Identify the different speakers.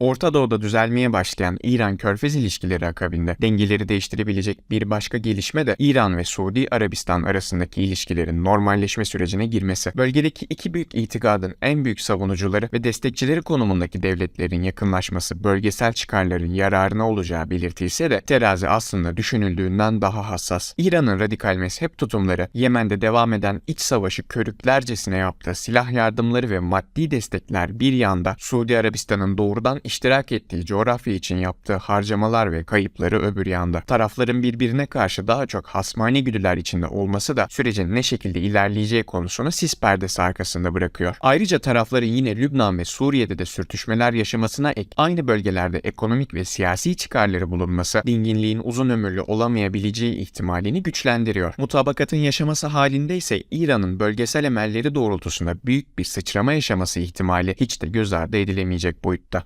Speaker 1: Orta Doğu'da düzelmeye başlayan İran-Körfez ilişkileri akabinde dengeleri değiştirebilecek bir başka gelişme de İran ve Suudi Arabistan arasındaki ilişkilerin normalleşme sürecine girmesi. Bölgedeki iki büyük itikadın en büyük savunucuları ve destekçileri konumundaki devletlerin yakınlaşması bölgesel çıkarların yararına olacağı belirtilse de terazi aslında düşünüldüğünden daha hassas. İran'ın radikal mezhep tutumları, Yemen'de devam eden iç savaşı körüklercesine yaptığı silah yardımları ve maddi destekler bir yanda Suudi Arabistan'ın doğrudan iştirak ettiği coğrafya için yaptığı harcamalar ve kayıpları öbür yanda. Tarafların birbirine karşı daha çok hasmani güdüler içinde olması da sürecin ne şekilde ilerleyeceği konusunu sis perdesi arkasında bırakıyor. Ayrıca tarafların yine Lübnan ve Suriye'de de sürtüşmeler yaşamasına ek aynı bölgelerde ekonomik ve siyasi çıkarları bulunması dinginliğin uzun ömürlü olamayabileceği ihtimalini güçlendiriyor. Mutabakatın yaşaması halinde ise İran'ın bölgesel emelleri doğrultusunda büyük bir sıçrama yaşaması ihtimali hiç de göz ardı edilemeyecek boyutta.